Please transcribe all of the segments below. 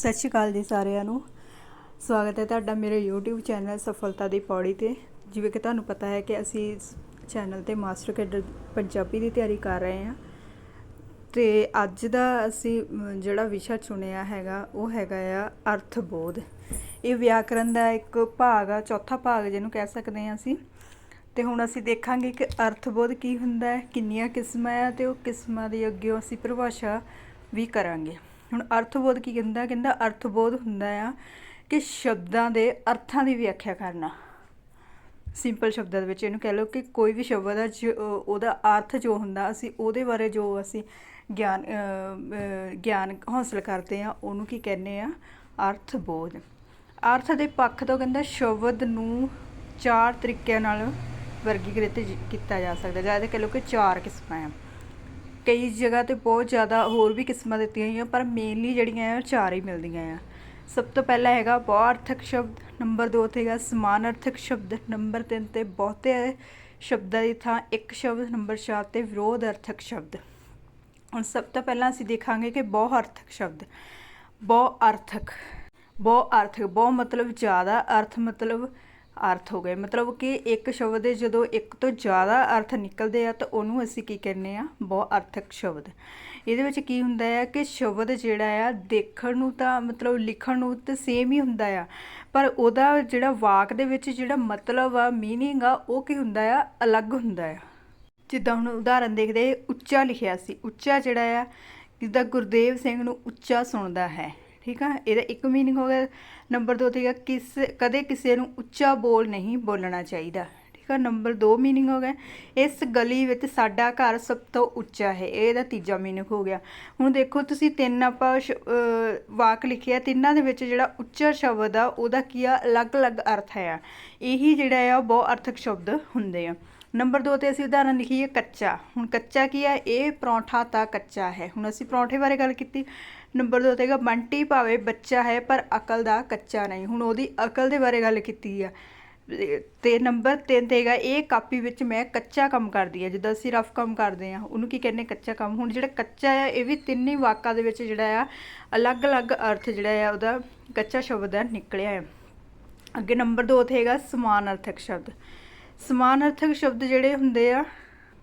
ਸਤਿ ਸ਼੍ਰੀ ਅਕਾਲ ਜੀ ਸਾਰਿਆਂ ਨੂੰ। ਸਵਾਗਤ ਹੈ ਤੁਹਾਡਾ ਮੇਰੇ YouTube ਚੈਨਲ ਸਫਲਤਾ ਦੀ ਪੌੜੀ ਤੇ। ਜਿਵੇਂ ਕਿ ਤੁਹਾਨੂੰ ਪਤਾ ਹੈ ਕਿ ਅਸੀਂ ਇਸ ਚੈਨਲ ਤੇ ਮਾਸਟਰ ਕੈਡਰ ਪੰਜਾਬੀ ਦੀ ਤਿਆਰੀ ਕਰ ਰਹੇ ਹਾਂ। ਤੇ ਅੱਜ ਦਾ ਅਸੀਂ ਜਿਹੜਾ ਵਿਸ਼ਾ ਚੁਣਿਆ ਹੈਗਾ, ਉਹ ਹੈਗਾ ਆ ਅਰਥਬੋਧ। ਇਹ ਵਿਆਕਰਨ ਦਾ ਇੱਕ ਭਾਗ ਆ, ਚੌਥਾ ਭਾਗ ਜਿਹਨੂੰ ਕਹਿ ਸਕਦੇ ਹਾਂ ਅਸੀਂ। ਤੇ ਹੁਣ ਅਸੀਂ ਦੇਖਾਂਗੇ ਕਿ ਅਰਥਬੋਧ ਕੀ ਹੁੰਦਾ ਹੈ, ਕਿੰਨੀਆਂ ਕਿਸਮਾਂ ਆ ਤੇ ਉਹ ਕਿਸਮਾਂ ਦੀ ਅੱਗੇ ਅਸੀਂ ਪਰਿਭਾਸ਼ਾ ਵੀ ਕਰਾਂਗੇ। ਹੁਣ ਅਰਥਬੋਧ ਕੀ ਕਹਿੰਦਾ? ਕਹਿੰਦਾ ਅਰਥਬੋਧ ਹੁੰਦਾ ਆ ਕਿ ਸ਼ਬਦਾਂ ਦੇ ਅਰਥਾਂ ਦੀ ਵਿਆਖਿਆ ਕਰਨਾ। ਸਿੰਪਲ ਸ਼ਬਦਾਂ ਦੇ ਵਿੱਚ ਇਹਨੂੰ ਕਹਿ ਲਓ ਕਿ ਕੋਈ ਵੀ ਸ਼ਬਦ ਆ, ਜੋ- ਉਹਦਾ ਅਰਥ ਜੋ ਹੁੰਦਾ, ਅਸੀਂ ਉਹਦੇ ਬਾਰੇ ਜੋ ਅਸੀਂ ਗਿਆਨ ਗਿਆਨ ਹਾਸਲ ਕਰਦੇ ਆ, ਉਹਨੂੰ ਕੀ ਕਹਿੰਦੇ ਆ? ਅਰਥ ਬੋਧ ਅਰਥ ਦੇ ਪੱਖ ਤੋਂ ਕਹਿੰਦਾ ਸ਼ਬਦ ਨੂੰ ਚਾਰ ਤਰੀਕਿਆਂ ਨਾਲ ਵਰਗੀਕ੍ਰਿਤ ਜ- ਕੀਤਾ ਜਾ ਸਕਦਾ। ਜਾਂ ਇਹ ਕਹਿ ਲਓ ਕਿ ਚਾਰ ਕਿਸਮਾਂ ਆ। ਕਈ ਜਗ੍ਹਾ ਤੇ ਬਹੁਤ ਜ਼ਿਆਦਾ ਹੋਰ ਵੀ ਕਿਸਮਾਂ ਦਿੱਤੀਆਂ ਹੋਈਆਂ, ਪਰ ਮੇਨਲੀ ਜਿਹੜੀਆਂ ਆ ਚਾਰ ਹੀ ਮਿਲਦੀਆਂ ਆ। ਸਭ ਤੋਂ ਪਹਿਲਾ ਹੈਗਾ ਬਹੁਅਰਥਕ ਸ਼ਬਦ, ਨੰਬਰ 2 ਤੇ ਹੈਗਾ ਸਮਾਨਾਰਥਕ ਸ਼ਬਦ, ਨੰਬਰ 3 ਤੇ ਬਹੁਤੇ ਸ਼ਬਦਾਂ ਦੀ ਥਾਂ ਇੱਕ ਸ਼ਬਦ, ਨੰਬਰ 4 ਤੇ ਵਿਰੋਧ ਅਰਥਕ ਸ਼ਬਦ। ਹੁਣ ਸਭ ਤੋਂ ਪਹਿਲਾਂ ਅਸੀਂ ਦੇਖਾਂਗੇ ਕਿ ਬਹੁਅਰਥਕ ਸ਼ਬਦ ਬਹੁਅਰਥਕ ਬਹੁਅਰਥਕ ਬਹੁ ਮਤਲਬ ਜ਼ਿਆਦਾ, ਅਰਥ ਮਤਲਬ ਅਰਥ ਹੋ ਗਏ। ਮਤਲਬ ਕਿ ਇੱਕ ਸ਼ਬਦ ਦੇ ਜਦੋਂ ਇੱਕ ਤੋਂ ਜ਼ਿਆਦਾ ਅਰਥ ਨਿਕਲਦੇ ਆ ਤਾਂ ਉਹਨੂੰ ਅਸੀਂ ਕੀ ਕਹਿੰਦੇ ਆ? ਬਹੁਅਰਥਕ ਸ਼ਬਦ। ਇਹਦੇ ਵਿੱਚ ਕੀ ਹੁੰਦਾ ਹੈ ਕਿ ਸ਼ਬਦ ਜਿਹੜਾ ਆ, ਦੇਖਣ ਨੂੰ ਤਾਂ ਮਤਲਬ ਲਿਖਣ ਨੂੰ ਤਾਂ ਸੇਮ ਹੀ ਹੁੰਦਾ ਆ, ਪਰ ਉਹਦਾ ਜਿਹੜਾ ਵਾਕ ਦੇ ਵਿੱਚ ਜਿਹੜਾ ਮਤਲਬ ਆ ਮੀਨਿੰਗ ਆ, ਉਹ ਕੀ ਹੁੰਦਾ ਆ? ਅਲੱਗ ਹੁੰਦਾ ਆ। ਜਿੱਦਾਂ ਹੁਣ ਉਦਾਹਰਨ ਦੇਖਦੇ, ਉੱਚਾ ਲਿਖਿਆ ਸੀ। ਉੱਚਾ ਜਿਹੜਾ ਆ, ਜਿੱਦਾਂ ਗੁਰਦੇਵ ਸਿੰਘ ਨੂੰ ਉੱਚਾ ਸੁਣਦਾ ਹੈ। ਠੀਕ ਆ? ਇਹਦਾ ਇੱਕ ਮੀਨਿੰਗ ਹੋ ਗਿਆ। ਨੰਬਰ 2 ਤੇ ਕਿਸ ਕਦੇ ਕਿਸੇ ਨੂੰ ਉੱਚਾ ਬੋਲ ਨਹੀਂ ਬੋਲਣਾ ਚਾਹੀਦਾ। ਠੀਕ ਆ? ਨੰਬਰ 2 ਮੀਨਿੰਗ ਹੋ ਗਿਆ। ਇਸ ਗਲੀ ਵਿੱਚ ਸਾਡਾ ਘਰ ਸਭ ਤੋਂ ਉੱਚਾ ਹੈ। ਇਹ ਇਹਦਾ ਤੀਜਾ ਮੀਨਿੰਗ ਹੋ ਗਿਆ। ਹੁਣ ਦੇਖੋ, ਤੁਸੀਂ ਤਿੰਨ ਆਪਾਂ ਸ਼- ਅਹ ਵਾਕ ਲਿਖਿਆ। ਤਿੰਨਾਂ ਦੇ ਵਿੱਚ ਜਿਹੜਾ ਉੱਚਾ ਸ਼ਬਦ ਆ, ਉਹਦਾ ਕੀ ਆ? ਅਲੱਗ-ਅਲੱਗ ਅਰਥ ਹੈ। ਇਹੀ ਜਿਹੜਾ ਆ ਬਹੁ ਅਰਥਕ ਸ਼ਬਦ ਹੁੰਦੇ ਆ। ਨੰਬਰ 2 ਤੇ ਅਸੀਂ ਉਦਾਹਰਨ ਲਿਖੀਏ ਕੱਚਾ। ਹੁਣ ਕੱਚਾ ਕੀ ਹੈ ਇਹ ਪਰੌਂਠਾ ਤਾਂ ਕੱਚਾ ਹੈ। ਹੁਣ ਅਸੀਂ ਪਰੌਂਠੇ ਬਾਰੇ ਗੱਲ ਕੀਤੀ। ਨੰਬਰ 2 ਤੇ ਹੈਗਾ, ਬੰਟੀ ਭਾਵੇਂ ਬੱਚਾ ਹੈ, ਪਰ ਅਕਲ ਦਾ ਕੱਚਾ ਨਹੀਂ। ਹੁਣ ਉਹਦੀ ਅਕਲ ਦੇ ਬਾਰੇ ਗੱਲ ਕੀਤੀ ਆ। ਤੇ ਨੰਬਰ 3 ਤੇ ਹੈਗਾ, ਇਹ ਕਾਪੀ ਵਿੱਚ ਮੈਂ ਕੱਚਾ ਕੰਮ ਕਰਦੀ ਆ, ਜਿੱਦਾਂ ਅਸੀਂ ਰਫ ਕੰਮ ਕਰਦੇ ਆ, ਉਹਨੂੰ ਕੀ ਕਹਿੰਦੇ ਕੱਚਾ ਕੰਮ। ਹੁਣ ਜਿਹੜਾ ਕੱਚਾ ਆ, ਇਹ ਵੀ ਤਿੰਨੇ ਵਾਕਾਂ ਦੇ ਵਿੱਚ ਜਿਹੜਾ ਆ, ਅਲੱਗ-ਅਲੱਗ ਅਰਥ ਜਿਹੜਾ ਆ, ਉਹਦਾ ਕੱਚਾ ਸ਼ਬਦ ਆ, ਨਿਕਲਿਆ ਹੈ ਅੱਗੇ ਨੰਬਰ 2 ਤੇ ਹੈਗਾ, ਸਮਾਨਾਰਥਕ ਸ਼ਬਦ। ਸਮਾਨਾਰਥਕ ਸ਼ਬਦ ਜਿਹੜੇ ਹੁੰਦੇ ਆ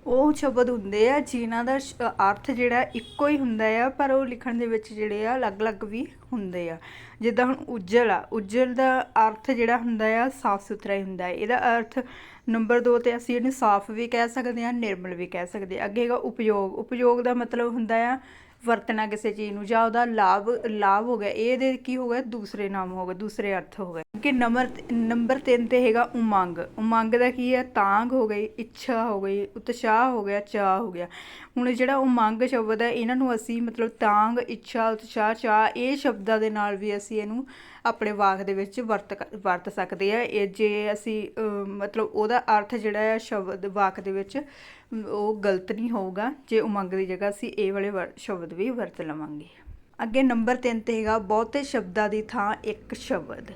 ਉਹ ਸ਼ਬਦ ਹੁੰਦੇ ਆ ਜਿਨ੍ਹਾਂ ਦਾ ਸ਼- ਅਰਥ ਜਿਹੜਾ ਇੱਕੋ ਹੀ ਹੁੰਦਾ ਆ, ਪਰ ਉਹ ਲਿਖਣ ਦੇ ਵਿੱਚ ਜਿਹੜੇ ਆ ਅਲੱਗ-ਅਲੱਗ ਵੀ ਹੁੰਦੇ ਆ। ਜਿੱਦਾਂ ਹੁਣ ਉਜਲ ਆ, ਉਜਲ ਦਾ ਅਰਥ ਜਿਹੜਾ ਹੁੰਦਾ ਆ, ਸਾਫ਼ ਸੁਥਰਾ ਹੀ ਹੁੰਦਾ। ਹੈ ਇਹਦਾ ਅਰਥ ਨੰਬਰ 2 ਤੇ ਅਸੀਂ ਇਹਨੂੰ ਸਾਫ਼ ਵੀ ਕਹਿ ਸਕਦੇ ਹਾਂ, ਨਿਰਮਲ ਵੀ ਕਹਿ ਸਕਦੇ ਹਾਂ। ਅੱਗੇ ਹੈਗਾ ਉਪਯੋਗ। ਉਪਯੋਗ ਦਾ ਮਤਲਬ ਹੁੰਦਾ ਆ ਵਰਤਣਾ ਕਿਸੇ ਚੀਜ਼ ਨੂੰ, ਜਾਂ ਉਹਦਾ ਲਾਭ ਲਾਭ ਹੋ ਗਿਆ ਇਹਦੇ ਕੀ ਹੋ ਗਿਆ, ਦੂਸਰੇ ਨਾਮ ਹੋ ਗਏ, ਦੂਸਰੇ ਅਰਥ ਹੋ ਗਏ। ਕਿ ਨੰਬਰ ਨੰਬਰ 3 ਤੇ ਹੈਗਾ ਉਮੰਗ। ਉਮੰਗ ਦਾ ਕੀ ਹੈ? ਤਾਂਗ ਹੋ ਗਈ, ਇੱਛਾ ਹੋ ਗਈ, ਉਤਸ਼ਾਹ ਹੋ ਗਿਆ ਚਾਹ ਹੋ ਗਿਆ। ਹੁਣ ਜਿਹੜਾ ਉਮੰਗ ਸ਼ਬਦ ਹੈ, ਇਹਨਾਂ ਨੂੰ ਅਸੀਂ ਮਤਲਬ ਤਾਂਗ ਇੱਛਾ, ਉਤਸ਼ਾਹ ਚਾਹ ਇਹ ਸ਼ਬਦਾਂ ਦੇ ਨਾਲ ਵੀ ਅਸੀਂ ਇਹਨੂੰ ਆਪਣੇ ਵਾਕ ਦੇ ਵਿੱਚ ਵਰਤ ਵਰਤ ਸਕਦੇ ਆ। ਇਹ ਜੇ ਅਸੀਂ ਮਤਲਬ ਉਹਦਾ ਅਰਥ ਜਿਹੜਾ ਹੈ ਸ਼ਬਦ ਵਾਕ ਦੇ ਵਿੱਚ ਉਹ ਗਲਤ ਨਹੀਂ ਹੋਊਗਾ। ਜੇ ਉਮੰਗ ਦੀ ਜਗ੍ਹਾ ਅਸੀਂ ਇਹ ਵਾਲੇ ਵਰ- ਸ਼ਬਦ ਵੀ ਵਰਤ ਲਵਾਂਗੇ। ਅੱਗੇ ਨੰਬਰ 3 ਤੇ ਹੈਗਾ ਬਹੁਤੇ ਸ਼ਬਦਾਂ ਦੀ ਥਾਂ ਇੱਕ ਸ਼ਬਦ।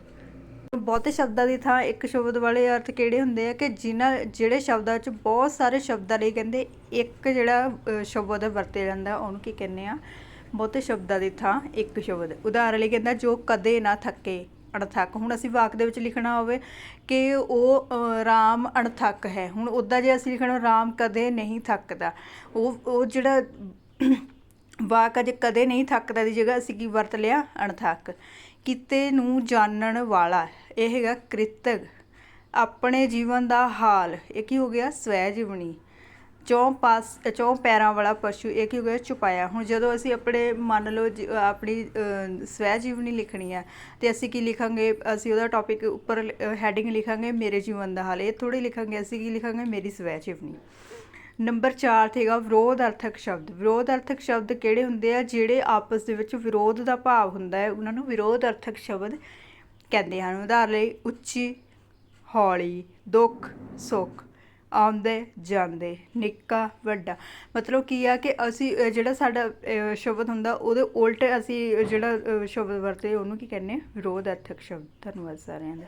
ਬਹੁਤੇ ਸ਼ਬਦਾਂ ਦੀ ਥਾਂ ਇੱਕ ਸ਼ਬਦ ਵਾਲੇ ਅਰਥ ਕਿਹੜੇ ਹੁੰਦੇ ਆ ਕਿ ਜਿਨ੍ਹਾਂ ਜਿਹੜੇ ਸ਼ਬਦਾਂ 'ਚ ਬਹੁਤ ਸਾਰੇ ਸ਼ਬਦਾਂ ਲਈ ਕਹਿੰਦੇ ਇੱਕ ਜਿਹੜਾ ਅ, ਸ਼ਬਦ ਵਰਤਿਆ ਜਾਂਦਾ ਉਹਨੂੰ ਕੀ ਕਹਿੰਦੇ ਆ? ਬਹੁਤੇ ਸ਼ਬਦਾਂ ਦੀ ਥਾਂ ਇੱਕ ਸ਼ਬਦ। ਉਦਾਹਰਨ ਲਈ ਕਹਿੰਦਾ, ਜੋ ਕਦੇ ਨਾ ਥੱਕੇ, ਅਣਥੱਕ। ਹੁਣ ਅਸੀਂ ਵਾਕ ਦੇ ਵਿੱਚ ਲਿਖਣਾ ਹੋਵੇ ਕਿ ਉਹ ਰਾਮ ਅਣਥੱਕ ਹੈ। ਹੁਣ ਉੱਦਾਂ ਜੇ ਅਸੀਂ ਲਿਖਣਾ, ਰਾਮ ਕਦੇ ਨਹੀਂ ਥੱਕਦਾ। ਉਹ ਉਹ ਜਿਹੜਾ ਵਾਕ ਅਜੇ ਕਦੇ ਨਹੀਂ ਥੱਕਦਾ ਦੀ ਜਗ੍ਹਾ ਅਸੀਂ ਕੀ ਵਰਤ ਲਿਆ? ਅਣਥੱਕ। ਕਿਤੇ ਨੂੰ ਜਾਣਨ ਵਾਲਾ। ਇਹ ਹੈਗਾ ਕ੍ਰਿਤਕ। ਆਪਣੇ ਜੀਵਨ ਦਾ ਹਾਲ। ਇਹ ਕੀ ਹੋ ਗਿਆ? ਸਵੈ ਜੀਵਨੀ ਚੌਂ ਪਾਸ ਚੌਂ ਪੈਰਾਂ ਵਾਲਾ ਪਸ਼ੂ ਇਹ ਕੀ ਹੋ ਛੁਪਾਇਆ। ਹੁਣ ਜਦੋਂ ਅਸੀਂ ਆਪਣੇ, ਮੰਨ ਲਓ ਜੀ- ਆਪਣੀ ਸਵੈ ਜੀਵਨੀ ਲਿਖਣੀ ਹੈ ਤੇ ਅਸੀਂ ਕੀ ਲਿਖਾਂਗੇ? ਅਸੀਂ ਉਹਦਾ ਟੌਪਿਕ ਉੱਪਰ ਹੈਡਿੰਗ ਲਿਖਾਂਗੇ, ਮੇਰੇ ਜੀਵਨ ਦਾ ਹਾਲ। ਇਹ ਥੋੜੀ ਲਿਖਾਂਗੇ, ਅਸੀਂ ਕੀ ਲਿਖਾਂਗੇ? ਮੇਰੀ ਸਵੈ ਜੀਵਨੀ। ਨੰਬਰ 4 ਤੇ ਵਿਰੋਧ ਅਰਥਕ ਸ਼ਬਦ। ਵਿਰੋਧ ਅਰਥਕ ਸ਼ਬਦ ਕਿਹੜੇ ਹੁੰਦੇ ਆ? ਜਿਹੜੇ ਆਪਸ ਦੇ ਵਿੱਚ ਵਿਰੋਧ ਦਾ ਭਾਵ ਹੁੰਦਾ ਹੈ, ਉਹਨਾਂ ਨੂੰ ਵਿਰੋਧ ਅਰਥਕ ਸ਼ਬਦ ਕਹਿੰਦੇ ਹਨ। ਉਦਾਹਰਨ ਲਈ, ਉੱਚੀ, ਹੌਲੀ, ਦੁੱਖ, ਸੁੱਖ। ਆਉਂਦੇ ਜਾਂਦੇ, ਨਿੱਕਾ, ਵੱਡਾ। ਮਤਲਬ ਕੀ ਆ ਕਿ ਅਸੀਂ ਜਿਹੜਾ ਸਾਡਾ ਸ਼ਬਦ ਹੁੰਦਾ, ਉਹਦੇ ਉਲਟ ਅਸੀਂ ਜਿਹੜਾ ਸ਼ਬਦ ਵਰਤੇ ਉਹਨੂੰ ਕੀ ਕਹਿੰਦੇ ਵਿਰੋਧ ਅਰਥਕ ਸ਼ਬਦ। ਧੰਨਵਾਦ ਸਾਰਿਆਂ ਦਾ।